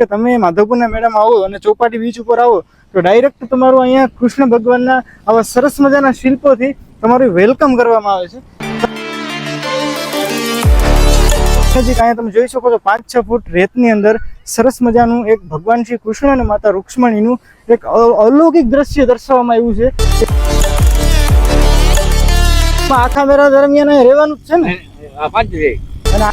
કે તમે માધવપુરના મેડમ આવો અને ચોપાટી બીચ ઉપર આવો તો ડાયરેક્ટ તમારું અહીંયા કૃષ્ણ ભગવાનના આવા સરસ મજાના શિલ્પોથી તમારું વેલકમ કરવામાં આવે છે. નજીક અહીંયા તમે જોઈ શકો છો પાંચ છ ફૂટ રેતની અંદર સરસ મજાનું એક ભગવાન શ્રી કૃષ્ણ અને માતા રૂક્ષ્મણીનું એક અલૌકિક દ્રશ્ય દર્શાવવામાં આવ્યું છે. આખા મેરા દરમિયાન રહેવાનું જ છે ને? પાંચ અને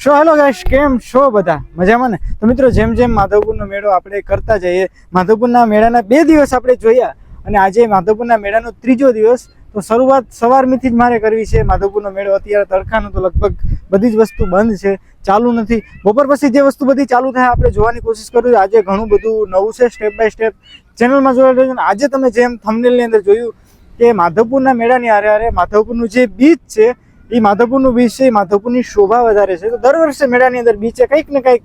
શો હેલો ગાઈશ કેમ છો બધા? મજામાં ને? તો મિત્રો, જેમ જેમ માધવપુરનો મેળો આપણે કરતા જઈએ, માધવપુરના મેળાના બે દિવસ આપણે જોયા અને આજે માધવપુરના મેળાનો ત્રીજો દિવસ. તો શરૂઆત સવારમીથી જ મારે કરવી છે. માધવપુરનો મેળો અત્યારે તડકાનો તો લગભગ બધી જ વસ્તુ બંધ છે, ચાલુ નથી. બપોર પછી જે વસ્તુ બધી ચાલુ થાય, આપણે જોવાની કોશિશ કરું આજે ઘણું બધું નવું છે સ્ટેપ બાય સ્ટેપ ચેનલમાં જોવા રહેજો આજે તમે જેમ થમનેલની અંદર જોયું કે માધવપુરના મેળાની આરે આરે માધવપુરનું જે બીચ છે એ માધવપુરનું બીચ છે એ માધવપુરની શોભા વધારે છે. તો દર વર્ષે મેળાની અંદર બીચે કંઈક ને કંઈક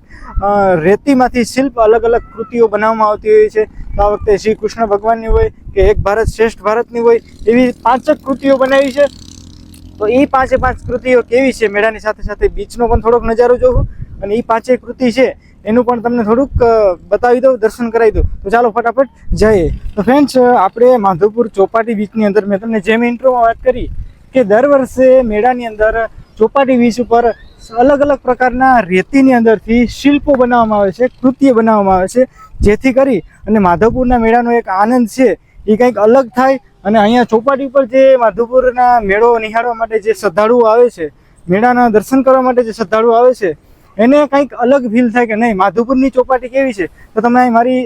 રેતીમાંથી શિલ્પ અલગ અલગ કૃતિઓ બનાવવામાં આવતી હોય છે. તો આ વખતે શ્રી કૃષ્ણ ભગવાનની હોય કે એક ભારત શ્રેષ્ઠ ભારતની હોય, એવી પાંચ જ કૃતિઓ બનાવી છે. તો એ પાંચે પાંચ કૃતિઓ કેવી છે મેળાની સાથે સાથે બીચનો પણ થોડોક નજારો જોવું અને એ પાંચેય કૃતિ છે, એનું પણ તમને થોડુંક બતાવી દઉં, દર્શન કરાવી દઉં. તો ચાલો ફટાફટ જઈએ. તો ફ્રેન્ડ્સ આપણે માધવપુર ચોપાટી બીચની અંદર મેં તમને જેમ ઇન્ટ્રોમાં વાત કરી કે દર વર્ષે મેળાની અંદર ચોપાટી બીચ ઉપર અલગ અલગ પ્રકારના રેતીની અંદરથી શિલ્પો બનાવવામાં આવે છે, કૃત્ય બનાવવામાં આવે છે. જેથી કરી અને માધવપુરના મેળાનો એક આનંદ છે, એ કંઈક અલગ થાય અને અહીંયા ચોપાટી ઉપર જે માધવપુરના મેળો નિહાળવા માટે જે શ્રદ્ધાળુઓ આવે છે, મેળાના દર્શન કરવા માટે જે શ્રદ્ધાળુઓ આવે છે, એને કંઈક અલગ ફીલ થાય કે નહીં, માધવપુરની ચોપાટી કેવી છે? તો તમે અહીં મારી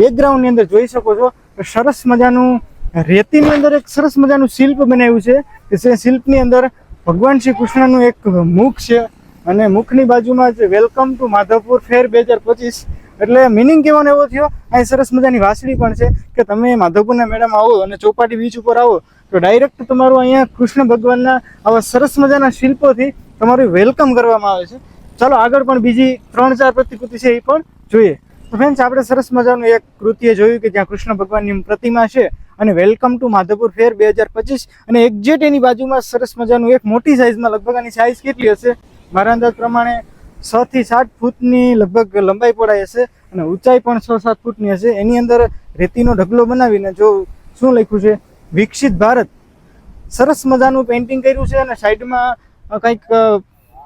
બેકગ્રાઉન્ડની અંદર જોઈ શકો છો. સરસ મજાનું રેતીની અંદર એક સરસ મજાનું શિલ્પ બનાવ્યું છે કે જે શિલ્પની અંદર ભગવાન શ્રી કૃષ્ણનું એક મુખ છે અને મુખની બાજુમાં જ વેલકમ ટુ માધવપુર ફેર બે હજાર પચીસ. એટલે મિનિંગ કહેવાનો એવો થયો? અહીં સરસ મજાની વાસળી પણ છે કે તમે માધવપુરના મેળામાં આવો અને ચોપાટી બીચ ઉપર આવો, તો ડાયરેક્ટ તમારું અહીંયા કૃષ્ણ ભગવાનના આવા સરસ મજાના શિલ્પોથી તમારું વેલકમ કરવામાં આવે છે. ચાલો આગળ પણ બીજી ત્રણ ચાર પ્રતિકૃતિ છે એ પણ જોઈએ. તો ફ્રેન્ડ્સ આપણે સરસ મજાનું એક કૃત્ય જોયું કે જ્યાં કૃષ્ણ ભગવાનની પ્રતિમા છે. અને વેલકમ ટુ માધવપુર ફેર બે હજાર પચીસ. અને એક્ઝેક્ટ એની બાજુમાં સરસ મજાનું એક મોટી સાઇઝમાં લગભગ આની સાઇઝ કેટલી હશે? મારા અંદાજ પ્રમાણે છ થી સાત ફૂટની લગભગ લંબાઈ પહોળાઈ હશે અને ઊંચાઈ પણ છ સાત ફૂટની હશે. એની અંદર રેતીનો ઢગલો બનાવીને જો શું લખ્યું છે? વિકસિત ભારત. સરસ મજાનું પેઇન્ટિંગ કર્યું છે અને સાઈડમાં કંઈક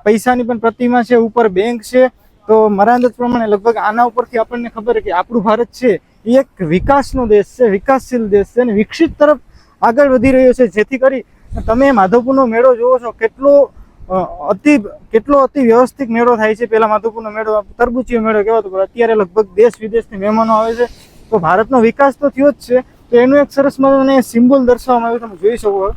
પૈસાની પણ પ્રતિમા છે, ઉપર બેંક છે. તો મારા અંદાજ પ્રમાણે લગભગ આના ઉપરથી આપણને ખબર કે આપણું ભારત છે એ એક વિકાસનો દેશ છે, વિકાસશીલ દેશ છે અને વિકસિત તરફ આગળ વધી રહ્યો છે. જેથી કરી તમે માધવપુરનો મેળો જોવો છો, કેટલો અતિ કેટલો અતિ વ્યવસ્થિત મેળો થાય છે. પહેલા માધવપુરનો મેળો તરબૂચીયો મેળો કહેવાતો, પણ અત્યારે લગભગ દેશ વિદેશથી મહેમાનો આવે છે. તો ભારતનો વિકાસ તો થયો જ છે. તો એનું એક સરસ મજાને સિમ્બોલ દર્શાવવામાં આવ્યું, તમે જોઈ શકો.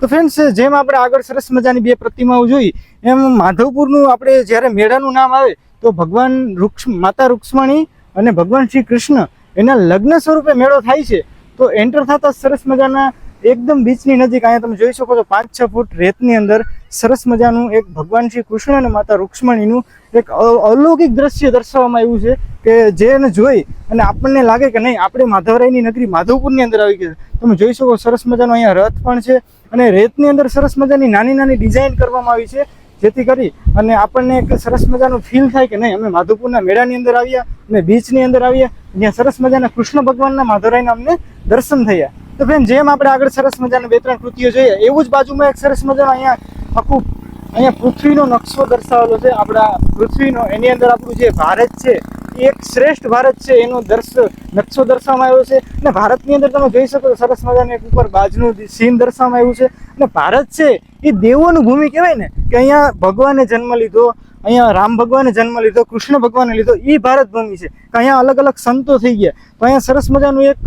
તો ફ્રેન્ડ્સ જેમ આપણે આગળ સરસ મજાની બે પ્રતિમાઓ જોઈ, એમ માધવપુરનું આપણે જ્યારે મેળાનું નામ આવે તો ભગવાન રૂક્ષ માતા રૂક્ષ્મણી અને ભગવાન શ્રી કૃષ્ણ એના લગ્ન સ્વરૂપે મેળો થાય છે. તો એન્ટર થતા સરસ મજાના એકદમ બીચની નજીક અહીંયા તમે જોઈ શકો છો પાંચ છ ફૂટ રેતની અંદર સરસ મજાનું એક ભગવાન શ્રી કૃષ્ણ અને માતા રૂક્ષ્મણીનું એક અલૌકિક દ્રશ્ય દર્શાવવામાં આવ્યું છે કે જેને જોઈ અને આપણને લાગે કે નહીં, આપણે માધવરાયની નગરી માધવપુરની અંદર આવી ગઈ તમે જોઈ શકો સરસ મજાનો અહીંયા રથ પણ છે અને રેતની અંદર સરસ મજાની નાની નાની ડિઝાઇન કરવામાં આવી છે. જેથી કરી અને આપણને એક સરસ મજાનું ફીલ થાય કે નહીં, અમે માધવપુરના મેળાની અંદર આવ્યા અમે બીચની અંદર આવ્યા જ્યાં સરસ મજાના કૃષ્ણ ભગવાનના માધવરાયના અમને દર્શન થયા. તો બેન જેમ આપણે આગળ સરસ મજાના બે ત્રણ કૃતિઓ જોઈએ, એવું જ બાજુમાં એક સરસ મજાનો અહીંયા આખું, અહીંયા પૃથ્વીનો નકશો દર્શાવેલો છે. આપણા પૃથ્વીનો, એની અંદર આપણું જે ભારત છે એક શ્રેષ્ઠ ભારત છે, એનો દર્શ નકશો દર્શાવવામાં આવ્યો છે. અને ભારતની અંદર તમે જોઈ શકો સરસ મજાનું એક ઉપર બાજનું સીન દર્શાવવામાં આવ્યું છે. અને ભારત છે, એ દેવોનું ભૂમિ કહેવાય ને, કે અહીંયા ભગવાને જન્મ લીધો, અહીંયા રામ ભગવાને જન્મ લીધો, કૃષ્ણ ભગવાને લીધો, એ ભારત ભૂમિ છે. કે અહીંયા અલગ અલગ સંતો થઈ ગયા. તો અહીંયા સરસ મજાનું એક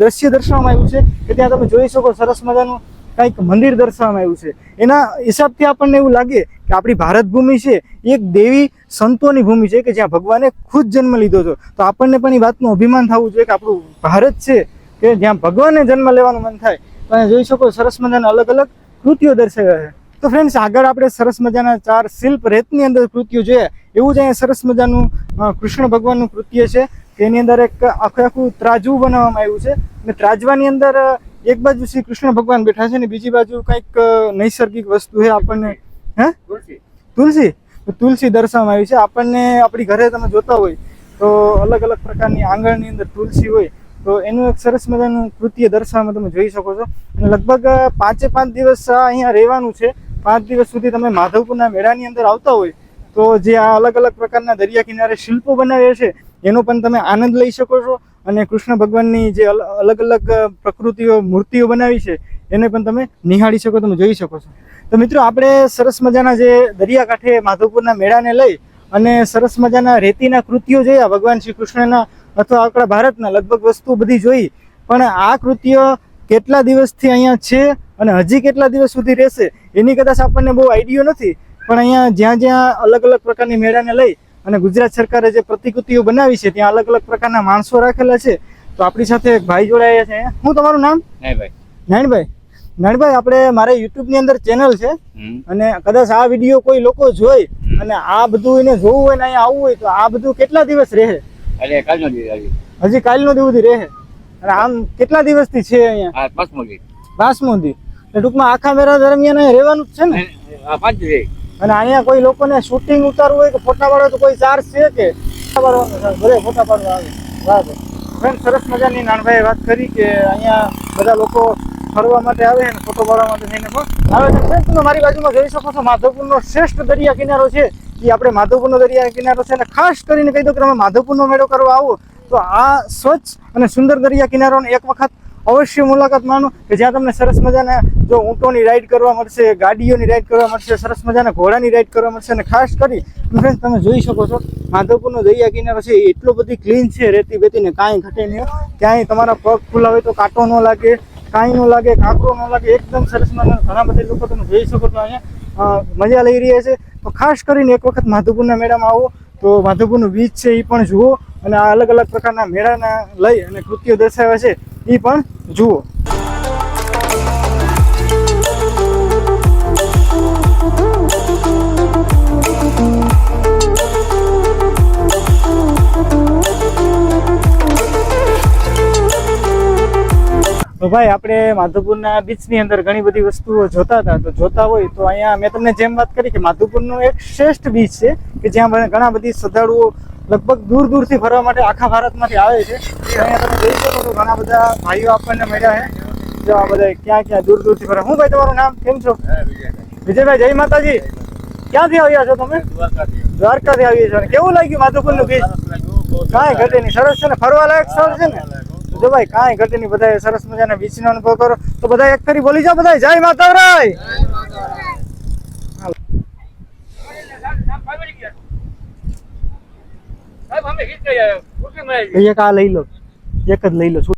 દ્રશ્ય દર્શાવવામાં આવ્યું છે, કે ત્યાં તમે જોઈ શકો સરસ મજાનું કંઈક મંદિર દર્શાવવામાં આવ્યું છે. એના હિસાબથી આપણને એવું લાગે કે આપણી ભારત ભૂમિ છે, એક દેવી સંતોની ભૂમિ છે કે જ્યાં ભગવાને ખુદ જન્મ લીધો છે. તો આપણને પણ એ વાતનું અભિમાન થવું જોઈએ કે આપણું ભારત છે કે જ્યાં ભગવાને જન્મ લેવાનું મન થાય. તમે જોઈ શકો સરસ મજાના અલગ અલગ કૃતિઓ દર્શાવ્યા છે. તો ફ્રેન્ડ્સ આગળ આપણે સરસ મજાના ચાર શિલ્પ રેતની અંદર કૃતિઓ જોઈએ. એવું જ અહીંયા સરસ મજાનું કૃષ્ણ ભગવાનનું કૃત્ય છે. તેની અંદર એક આખું આખું ત્રાજવું બનાવવામાં આવ્યું છે. અને ત્રાજવાની અંદર એક બાજુ શ્રી કૃષ્ણ ભગવાન બેઠા છે ને બીજી બાજુ કંઈક નૈસર્ગિક વસ્તુ છે આપણને. હે? તુલસી. તુલસી? દર્શાવવામાં આવી છે. આપણને આપણી ઘરે તમે જોતા હોય તો અલગ અલગ પ્રકારની આંગણની અંદર તુલસી હોય તો એનું એક સરસ મજાનું કૃત્ય દર્શાવવામાં તમે જોઈ શકો છો. અને લગભગ પાંચે પાંચ દિવસ અહીંયા રહેવાનું છે. પાંચ દિવસ સુધી તમે માધવપુરના મેળાની અંદર આવતા હોય તો જે આ અલગ અલગ પ્રકારના દરિયા કિનારે શિલ્પો બનાવ્યા છે એનો પણ તમે આનંદ લઈ શકો છો. અને કૃષ્ણ ભગવાનની જે અલ- અલગ અલગ પ્રકૃતિઓ, મૂર્તિઓ બનાવી છે, એને પણ તમે નિહાળી શકો, તમે જોઈ શકો છો. તો મિત્રો, આપણે સરસ મજાના જે દરિયાકાંઠે માધવપુરના મેળાને લઈ અને સરસ મજાના રેતીના કૃત્યો જોયા, ભગવાન શ્રી કૃષ્ણના અથવા આપણા ભારતના લગભગ વસ્તુ બધી જોઈ, પણ આ કૃત્ય કેટલા દિવસથી અહીંયા છે અને હજી કેટલા દિવસ સુધી રહેશે, એની કદાચ આપણને બહુ આઈડિયો નથી, પણ અહીંયા જ્યાં જ્યાં અલગ અલગ પ્રકારની મેળાને લઈ અને ગુજરાત સરકારે જે પ્રતિકૃતિઓ બનાવી છે ત્યાં અલગ અલગ પ્રકારના માણસો રાખેલા છે. તો આપણી સાથે એક ભાઈ જોડાયા છે. હું તમારું નામ? નાયણભાઈ નાયણભાઈ નાનભાઈ આપણે મારે યુટ્યુબની અંદર ચેનલ છે. અને કદાચ આ વીડિયો કોઈ લોકો જોઈ અને આ બધું એને જોવું હોય ને અહીંયા આવવું હોય તો આ બધું કેટલા દિવસ રહે? એટલે કાલનો દિવસ હજી કાલનો દિવસ રહે. અને આમ કેટલા દિવસથી છે અહીંયા? બાસમુંદી. બાસમુંદી. એટલે ટૂંકમાં આખા મેળા દરમિયાન રહેવાનું જ છે ને? પાંચ દિવસ અને અહીંયા કોઈ લોકોને શૂટિંગ ઉતારવું હોય કે ફોટા પાડવા તો કોઈ ચાર્જ છે કે? છે? ફોટા પાડવા આવે. બરાબર ફ્રેન્ડ સરસ મજાની નાનભાઈએ વાત કરી કે અહીંયા બધા લોકો ફરવા માટે આવે અને ફોટો પાડવા માટે થઈને પણ આવે છે. ફ્રેન્ડ તમે મારી બાજુમાં જોઈ શકો છો માધવપુરનો શ્રેષ્ઠ દરિયા કિનારો છે. એ આપણે માધવપુરનો દરિયા કિનારો છે અને ખાસ કરીને કહી દો કે તમે માધવપુરનો મેળો કરવા આવો તો આ સ્વચ્છ અને સુંદર દરિયા કિનારોને એક વખત અવશ્ય મુલાકાત માનો કે જ્યાં તમને સરસ મજાના જો ઊંટોની રાઈડ કરવા મળશે, ગાડીઓની રાઈડ કરવા મળશે, સરસ મજાના ઘોડાની રાઈડ કરવા મળશે અને ખાસ કરી ફ્રેન્ડ તમે જોઈ શકો છો, માધવપુરનો દરિયા કિનારો છે એટલો બધી ક્લીન છે, રેતી બેતીને કાંઈ ઘટે નહીં ક્યાંય તમારા પગ ખુલ્લા હોય તો કાંટો ન લાગે, કાંઈ ન લાગે, કાંકરો ન લાગે, એકદમ સરસ મજાના ઘણા બધા લોકો તમે જોઈ શકો છો અહીંયા. મજા લઈ રહ્યા છે. તો ખાસ કરીને એક વખત માધવપુરના મેળામાં આવો. તો માધવપુરનું બીચ છે એ પણ જુઓ અને આ અલગ અલગ પ્રકારના મેળાના લઈ અને કૃત્યો દર્શાવ્યા છે. એ પણ જુઓ. તો ભાઈ, આપણે માધવપુરના બીચની અંદર ઘણી બધી વસ્તુઓ જોતા હતા. તો જોતા હોય તો અહીંયા મેં તમને જેમ વાત કરી કે માધવપુરનું એક શ્રેષ્ઠ બીચ છે કે જ્યાં ઘણા બધી શ્રદ્ધાળુઓ લગભગ દૂર દૂરથી ફરવા માટે આખા ભારતમાંથી આવે છે. અહીંયા તમે જોઈ શકો છો ઘણા બધા ભાઈઓ આપણને મળ્યા છે. જો આ બધા ક્યાં ક્યાં દૂર દૂરથી ફરવા હું ભાઈ તમારું નામ? કેમ છો? વિજયભાઈ. જય માતાજી. ક્યાંથી આવ્યા છો તમે? દ્વારકાથી. આવીએ છો. અને કેવું લાગ્યું માધવપુરનું બીચ કાંઈ ઘટે નહીં સરસ છે ને? ફરવા લાયક સ્થળ છે ને? જો ભાઈ કાંઈ ઘટે નહીં બધા સરસ મજાના બીચનો અનુભવ કરો તો બધા એક ફરી બોલી જાઓ બધા જય માતાવરાય સાહેબ અમે હિટ ગયા ખુશી મળે એક આ લઈ લો. એક જ લઈ લો.